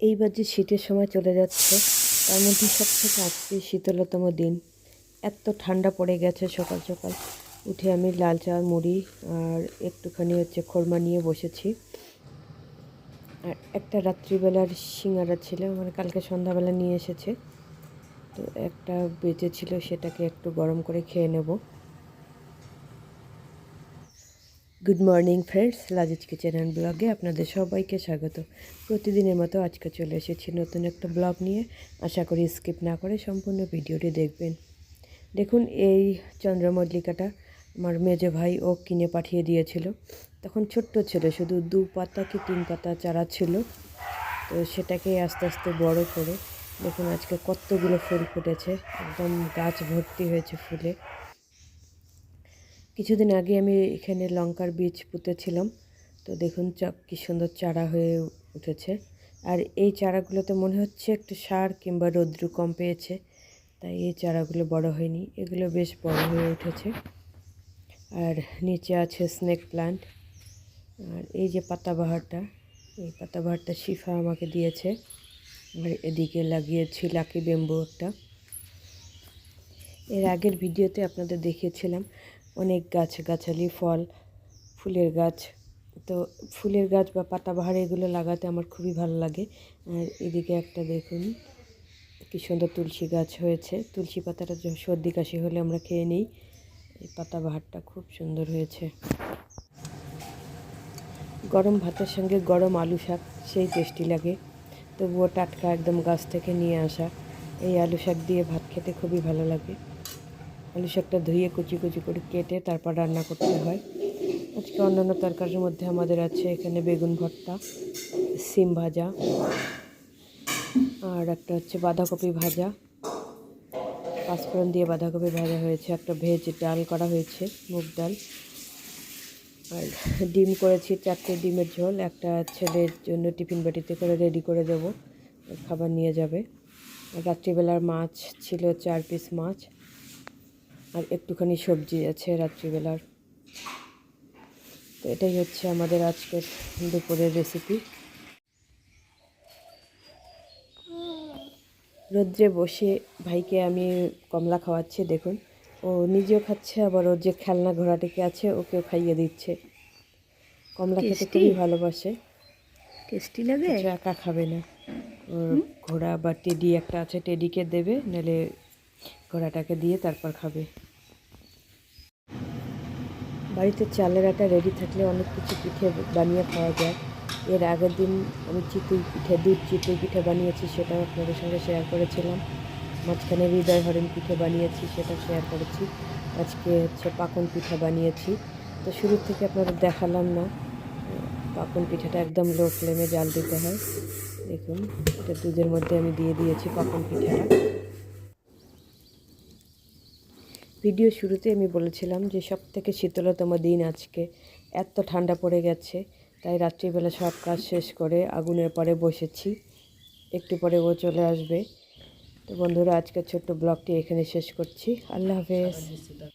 এইবার যে শীতের সময় চলে যাচ্ছে, তার মধ্যে সব থেকে আজকে শীতলতম দিন। এত ঠান্ডা পড়ে গেছে সকাল সকাল। উঠে আমি লাল চা, মুড়ি আর একটুখানি হচ্ছে খোরমা নিয়ে বসেছি। আর একটা রাত্রিবেলার সিঙ্গারা ছিল মানে কালকে সন্ধ্যাবেলা নিয়ে এসেছে। তো একটা বেঁচে ছিল, সেটাকে একটু গরম করে খেয়ে নেব। Good morning friends Lazeez kitchen ব্লগে আপনাদের সবাইকে স্বাগত। প্রতিদিনের মতো আজকে চলে এসেছি নতুন একটা ব্লগ নিয়ে। আশা করি স্কিপ না করে সম্পূর্ণ ভিডিওটি দেখবেন। দেখুন, এই চন্দ্রমল্লিকাটা আমার মেজো ভাই ও কিনে পাঠিয়ে দিয়েছিল। তখন ছোট্ট ছিল, শুধু দু পাতা কি তিন পাতা চারা ছিল। তো সেটাকে আস্তে আস্তে বড় করে, দেখুন আজকে কতগুলো ফুল ফুটেছে। একদম গাছ ভর্তি হয়েছে ফুলে। কিছুদিন আগে আমি এখানে লঙ্কার বীজ পুঁতেছিলাম। তো দেখুন কী সুন্দর চারা হয়ে উঠেছে। আর এই চারাগুলোতে মনে হচ্ছে একটু সার কিংবা রৌদ্র কম পেয়েছে, তাই এই চারাগুলো বড় হয়নি। এগুলো বেশ বড় হয়ে উঠেছে। আর নিচে আছে স্নেক প্লান্ট। আর এই যে পাতাবাহারটা, এই পাতাবাহারটা শিফা আমাকে দিয়েছে। আর এদিকে লাগিয়েছি লাকি বেম্বু একটা। এর আগের ভিডিওতে আপনাদের দেখিয়েছিলাম অনেক গাছ, গাছালি ফল, ফুলের গাছ। তো ফুলের গাছ বা পাতাবাহার এগুলো লাগাতে আমার খুবই ভালো লাগে। আর এদিকে একটা দেখুন, কী সুন্দর তুলসী গাছ হয়েছে। তুলসী পাতাটা সর্দি কাশি হলে আমরা খেয়ে নিই, এই পাতাবাহারটা খুব সুন্দর হয়েছে। গরম ভাতের সঙ্গে গরম আলু শাক, সেই টেস্টি লাগে। তবুও টাটকা একদম গাছ থেকে নিয়ে আসা। এই আলু শাক দিয়ে ভাত খেতে খুবই ভালো লাগে। আলু শাকটা ধুয়ে কুচি কুচি করে কেটে তারপর রান্না করতে হয়। আজকে অন্যান্য তরকারির মধ্যে আমাদের আছে এখানে বেগুন ভর্তা, সিম ভাজা, আর একটা হচ্ছে বাঁধাকপি ভাজা। পাঁচফোড়ন দিয়ে বাঁধাকপি ভাজা হয়েছে, একটা ভেজ ডাল করা হয়েছে, মুগ ডাল। আর ডিম করেছি চারটে ডিমের ঝোল, একটা ছেলের জন্য টিফিন বাটিতে করে রেডি করে দেবো খাবার নিয়ে যাবে। রাত্রিবেলার মাছ ছিল চার পিস মাছ। আর একটুখানি সবজি আছে রাত্রিবেলার। তো এটাই হচ্ছে আমাদের আজকের দুপুরের রেসিপি রোদ্রে বসে ভাইকে আমি কমলা খাওয়াচ্ছি দেখুন। ও নিজেও খাচ্ছে আবার ওর যে খেলনা ঘোড়াটিকে আছে ওকেও খাইয়ে দিচ্ছে। কমলা খেতে খুবই ভালোবাসে। টেস্টি লাগে? একা খাবে না। ওর ঘোড়া বা টেডি একটা আছে টেডিকে দেবে নাহলে ঘোড়াটাকে দিয়ে তারপর খাবে। বাড়িতে চালের আটা রেডি থাকলে অনেক কিছু পিঠে বানিয়ে খাওয়া যায়। এর আগের দিন আমি চিতই পিঠে, দুধ চিতই পিঠে বানিয়েছি, সেটাও আপনাদের সঙ্গে শেয়ার করেছিলাম। মাঝখানে হৃদয় হরেন পিঠে বানিয়েছি সেটা শেয়ার করেছি। আজকে হচ্ছে পাকন পিঠা বানিয়েছি। তো শুরু থেকে আপনাদের দেখালাম না, পাকন পিঠাটা একদম লো ফ্লেমে জাল দিতে হয়। দেখুন, এটা দুধের মধ্যে আমি দিয়ে দিয়েছি পাকন পিঠাটা। ভিডিও শুরুতে আমি বলেছিলাম যে সব থেকে শীতলতম দিন আজকে। এত ঠান্ডা পড়ে গেছে, তাই রাত্রিবেলা সব কাজ শেষ করে আগুনের পরে বসেছি। একটু পরে ও চলে আসবে। তো বন্ধুরা, আজকের ছোট্ট ব্লগটি এখানে শেষ করছি। আল্লাহ হাফেজ।